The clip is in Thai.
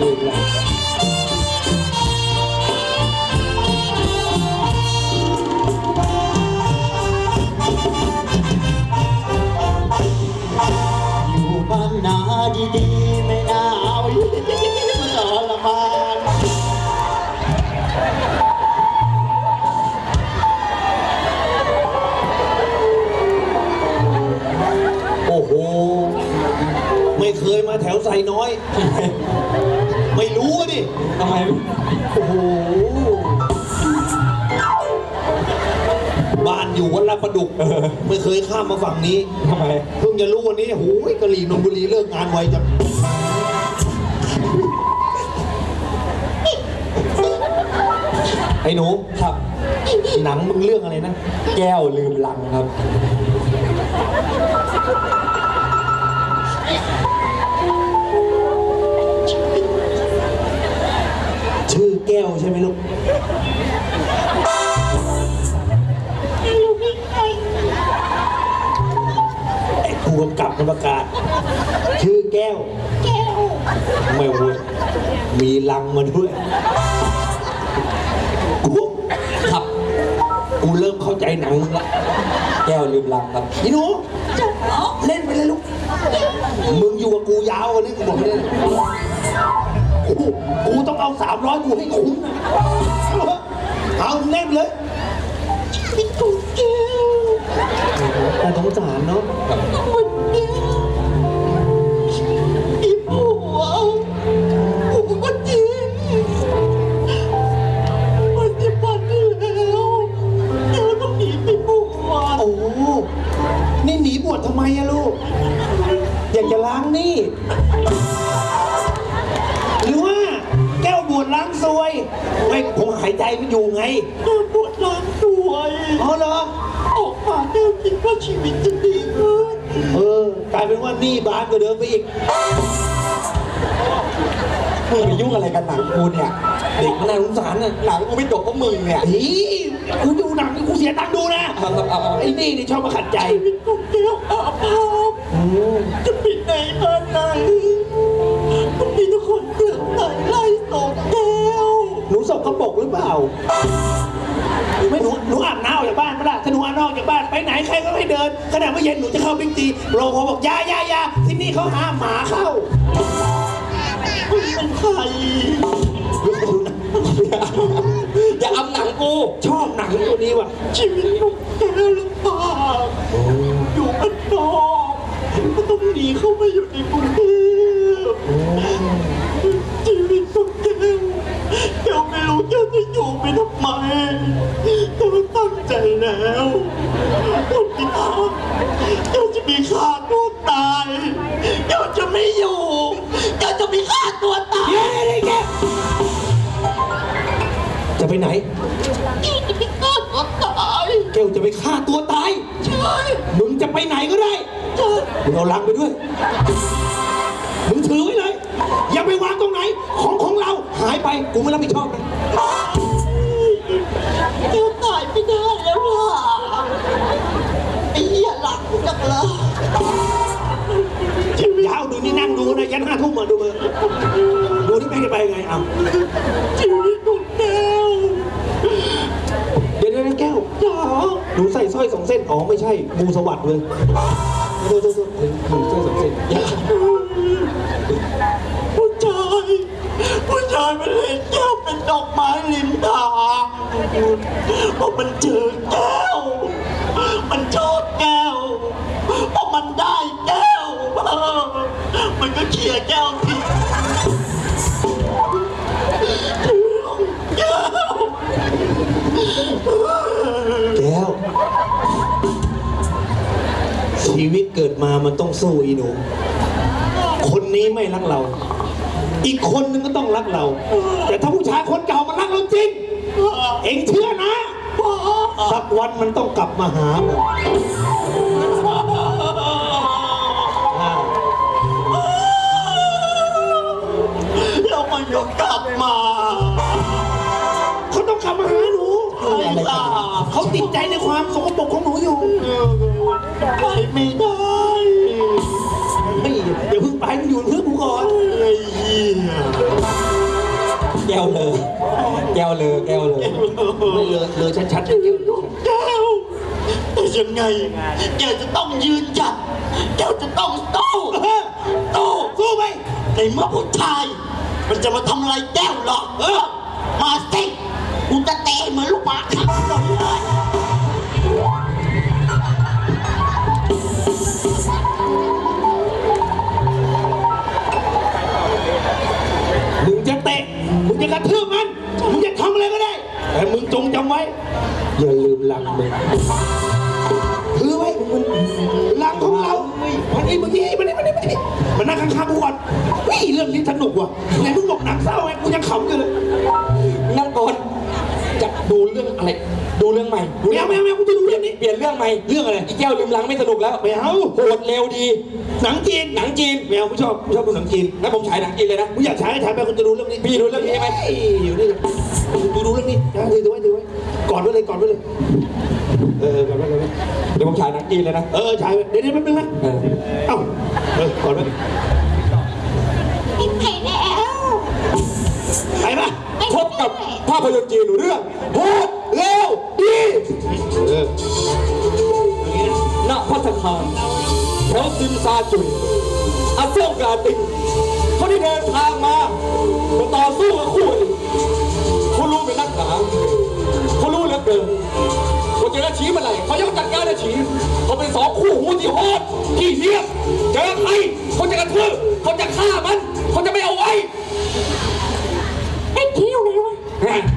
ลืมลังอยู่บ้านนาดีๆไม่น่าเอาอยู่ทรมานโอ้โห ไม่เคยมาแถวไซน้อย ไม่รู้อะดิ ทำไมโอ้โห บ้านอยู่วัดลาดประดุก ไม่เคยข้ามมาฝั่งนี้ ทำไม เพิ่งจะรู้วันนี้โอ้ยกะหรี่นนทบุรีเลิกงานไวจังไอ้หนูครับ หนังมึงเรื่องอะไรนะ แก้วลืมลังครับ ชื่อแก้วใช่ไหมลูก ไอ้ผู้กำกับมันประกาศ ชื่อแก้วแก้ว ไม่เว้ยมีลังมาด้วย กูครับ กูเริ่มเข้าใจหนังมึงละ แก้วลืมลังครับอีหนูเล่นไปเลยลูก มึงอยู่กับกูยาวกว่านี้กูบอกเลย กูกูต้องเอาสามร้อยกูให้คุ้มนะเอาเล่นเลยพี่กูแก้วแต่สงสารเนาะวันเนี้ยอีผัวผัวจริงวันที่ปันแล้วแก้วต้องหนีไปบวชโอ้โหนี่หนีบวชทำไมอะลูก อยากจะล้างหนี่ วชล้างซวยไม่ผมหายใจไม่อยู่ไงแก้วบวชล้างด้วย อ๋อเหรอ ออกมาแก้วคิดว่าชีวิตจะดีขึ้นเออกลายเป็นว่าหนี้บานกว่าเดิมไปอีกมึงไปยุ่งอะไรกันหนังกูเนี่ย เด็กมันน่าสงสารน่ะหนังกูไม่จบเพราะมึงเนี่ยอีกูดูหนังนี่กูเสียตังค์ดูนะเอาเอาเอาเอาไอ้นี่นี่ชอบมาขัดใจ ชีวิตของแก้วอาภัพจะไปไหนมาไหนมัน กปรกหรือเปล่าไม่หนูหนูอาบน้ำออกจากบ้านปะล่ะถ้าหนูอาบน้ำออกจากบ้านไปไหนใครก็ไม่เดินขณะเมื่อเย็นหนูจะเข้าบิ๊กซีโรงพอบอกอยาอยาอยาที่นี่เขาห้ามหมาเข้าคุณเป็นใครอย่าเอาหนังกูชอบหนังตัวนี้ว่ะชีวิตของแก้วลำบากอยู่บ้านนอกก็ต้องหนีเข้ามาอยู่ในกรุงเทพชีวิตของแก วแก้วไม่รู้แก้วจะอยู่ไปทำไมแต่ว่าตั้งใจแล้วคนที่ทำแก้วจะมีฆ่าตัวตายแก้วจะไม่อยู่แก้วจะมีฆ่าตัวตายเย้ได้แกจะไปไหนแก้วจะมีฆ่าตัวตายเกลจะไปฆ่าตัวตาย ใช่มึงจะไปไหนก็ได้ใช่มึงเอาลังไปด้วย มึงถือไว้เลย อย่าไปวางตรงไหน ของของเราหายไปกูไม่รับผิดชอบนะแก้วตายไม่ได้แล้วล่ะไอ้เหี้ยหลังจังเลยยาวดูนี่นั่งดูนะยันห้าทุ่มมาดูมือดูที่แม่งจะไปยังไงเอาชีวิตของแก้วเดี๋ยวเดี๋ยวนะแก้วจ๋าหนูใส่สร้อยสองเส้นอ๋อไม่ใช่งูสวัสด์เลยดูดูดูหนูสร้อยสองเส้นอย่ มันเจอแก้ว มันชอบแก้วเพอมันได้แก้ว มันก็เขี่ยแก้วทิ้งแก้ว แก้ว ชีวิตเกิดมามันต้องสู้อีหนู คนนี้ไม่รักเรา อีกคนนึงก็ต้องรักเรา แต่ถ้าผู้ชายคนเก่ามันรักเราจริง เอ็งเชื่อนะ สักวันมันต้องกลับมาหาผมอ่าแล้วมันก็กลับมาเขาต้องกลับมาหาหนูไอ้ตาเขาติดใจในความสกปรกของหนูอยู่ไปไม่ได้ไม่อย่าเพิ่งไปมึงอยู่เพื่อนกูก่อนไอ้เหี้ยแก้ วเลยแก้วเลยแก้วเลยไม่เลอะเลอะชัดๆเลยแก้วแต่ยังไงแก้วจะต้องยืนหยัดแก้วจะต้องสู้สู้สู้ไหมในเมื่อผู้ชาย มันจะมาทำอะไรแก้วหรอกเออมาสิกูจะเตะเหมือนลูกหมาขับถนนเลยะมึงจะกระทืบมัน มึงจะทำอะไรก็ได้ แต่มึงจงจำไว้ อย่าลืมลังมึงถือไว้มึงลังของเรามันนี่มึงนี่มันนี่มันนี่มันนี่มันนั่งข้างๆกูก่อนเฮ้ยเรื่องนี้สนุกว่ะไหนมึงบอกหนังเศร้าไงกูยังขำอยู่เลยนั่งก่อนจะดูเรื่องอะไร ดูเรื่องใหม่ดูแมเรื่วองแมวแมวกูจะดูเรื่องนี้ เปลี่ยนเรื่องใหม่เรื่องอะไร อีแก้วลืมลังไม่สนุกแล้วไม่เอา โหดเร็วดีหนังจีนหนังจีนแมวกูชอบกูชอบดูหนังจีนงั้นผมฉายหนังจีนเลยนะมึงอยากฉายให้ฉายไปคุณจะดูเรื่องนี้พี่ดูเรื่องนี้ไหมเฮ้ยอยู่นี่ดูดูเรื่องนี้นะถือไว้ถือไว้กอดไว้เลยกอดไว้เลย เออกอดไว้กอดไว้เดี๋ยวผมฉายหนังจีนเลยนะเออฉายไว้เดี๋ยวเดี๋ยวแป๊บนึงนะเออเอ้าเออกอดไว้ไปแล้วไปปะ พบกับภาพยนตร์จีนเรื่องโหดเร็วดีณพัฒคารแถวซิมซาจุนอาเซียนกาติงเขาได้เดินทางมาเพื่อต่อสู้กับคู่อริเขารู้เป็นนักหนาเขารู้เหลือเกินว่าเจอชีเมื่อไหร่เขายังจัดการอาชีเขาเป็นสองคู่หูที่โหดที่เหี้ยมเจอใครเขาจะกระทืบเขาจะฆ่ามันเขาจะไม่เอาไว้ হ্যাঁ